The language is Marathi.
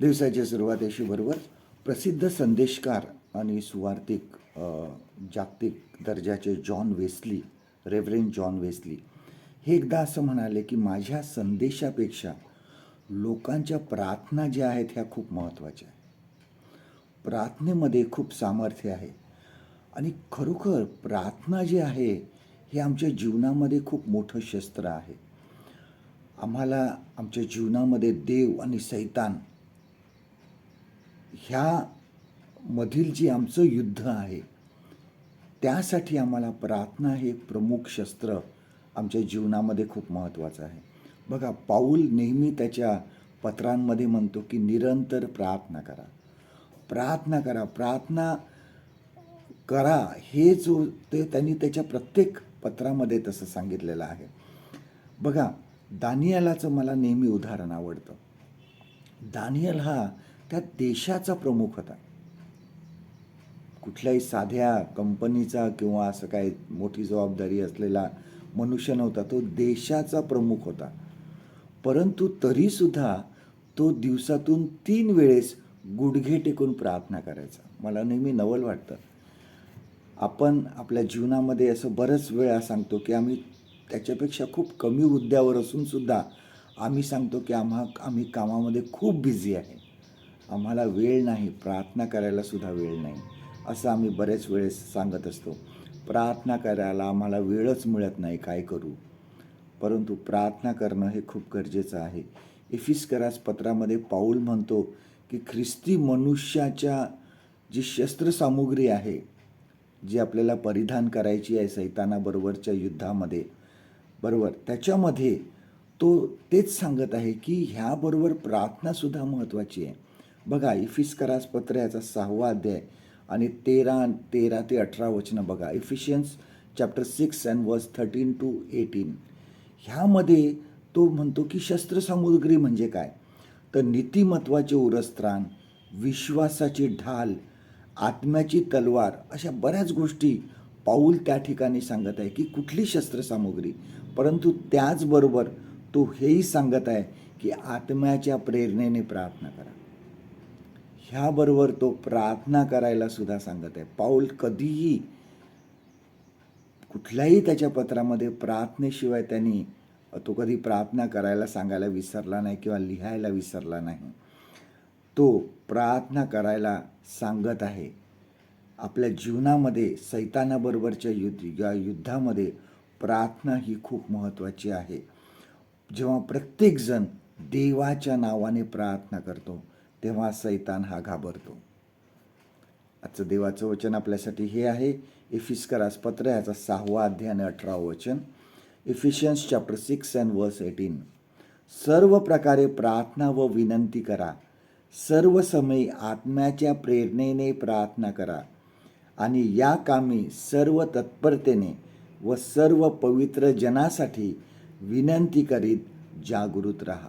दिवसाच्या सुरुवातीशी बरोबर. प्रसिद्ध संदेशकार आणि सुवार्थिक जागतिक दर्जाचे John Wesley Reverend John Wesley हे एकदा असं म्हणाले की माझ्या संदेशापेक्षा लोकांच्या प्रार्थना ज्या आहेत ह्या खूप महत्त्वाच्या आहेत. प्रार्थनेमध्ये खूप सामर्थ्य आहे आणि खरोखर प्रार्थना जी आहे हे आमच्या जीवनामध्ये खूप मोठं शस्त्र आहे. आम्हाला आमच्या जीवनामध्ये देव आणि सैतान ह्या मधील जे आमचं युद्ध आहे त्यासाठी आम्हाला प्रार्थना हे एक प्रमुख शस्त्र आमच्या जीवनामध्ये खूप महत्त्वाचं आहे. बघा पाऊल नेहमी त्याच्या पत्रांमध्ये म्हणतो की निरंतर प्रार्थना करा. प्रार्थना करा. प्रार्थना करा हे जो ते त्यांनी त्याच्या प्रत्येक पत्रामध्ये तसं सांगितलेलं आहे. बघा दानियालाचं मला नेहमी उदाहरण आवडतं. दानियल हा त्या देशाचा प्रमुख होता. कुठल्याही साध्या कंपनीचा किंवा असं काय मोठी जबाबदारी असलेला मनुष्य नव्हता. तो देशाचा प्रमुख होता. परंतु तरीसुद्धा तो दिवसातून तीन वेळेस गुडघे टेकून प्रार्थना करायचा. मला नेहमी नवल वाटतं. आपण आपल्या जीवनामध्ये असं बरंच वेळा सांगतो की आम्ही त्याच्यापेक्षा खूप कमी हुद्द्यावर असूनसुद्धा आम्ही सांगतो की आम्हा आम्ही कामामध्ये खूप बिझी आहे. आम्हाला वेळ नाही प्रार्थना करायलासुद्धा वेळ नाही असं आम्ही बरेच वेळेस सांगत असतो. प्रार्थना करायला आम्हाला वेळच मिळत नाही काय करू? परंतु प्रार्थना करणं हे खूप गरजेचं आहे. इफिस्करास पत्रामध्ये पाऊल म्हणतो की ख्रिस्ती मनुष्याच्या जी शस्त्रसामुग्री आहे जी आपल्याला परिधान करायची आहे सैतानाबरोबरच्या युद्धामध्ये बरोबर? त्याच्यामध्ये तो तेच सांगत आहे की ह्याबरोबर प्रार्थनासुद्धा महत्त्वाची आहे. बघा इफिस्करास पत्र याचा सहावा अध्याय आणि तेरा तेरा ते अठरा वचनं बघा. Ephesians chapter six and verse thirteen to eighteen ह्यामध्ये तो म्हणतो की शस्त्रसामुग्री म्हणजे काय? तर नीतिमत्वाचे उरस्त्राण विश्वासाची ढाल आत्म्याची तलवार अशा बऱ्याच गोष्टी पाऊल त्या ठिकाणी सांगत आहे की कुठली शस्त्रसामुग्री परंतु त्याचबरोबर तो हेही सांगत आहे की आत्म्याच्या प्रेरणेने प्रार्थना करा. ह्याबरोबर तो प्रार्थना करायला सुद्धा सांगत आहे. पाऊल कधीही कुठल्याही त्याच्या पत्रामध्ये प्रार्थनेशिवाय त्यांनी तो कधी प्रार्थना करायला सांगायला विसरला नाही किंवा लिहायला विसरला नाही. तो प्रार्थना करायला सांगत आहे. आपल्या जीवनामध्ये सैतानाबरोबरच्या युद्ध या युद्धामध्ये प्रार्थना ही खूप महत्त्वाची आहे. जेव्हा प्रत्येकजण देवाच्या नावाने प्रार्थना करतो तेव्हा सैतान हा घाबरतो. आजचं देवाचं वचन आपल्यासाठी हे आहे. इफिस्करास पत्र याचा सहावा अध्याय आणि अठरावं वचन. Ephesians chapter six and verse eighteen सर्व प्रकारे प्रार्थना व विनंती करा. सर्व समयी आत्म्याच्या प्रेरणेने प्रार्थना करा. आणि या कामी सर्व तत्परतेने व सर्व पवित्र जनासाठी विनंती करीत जागृत राहा.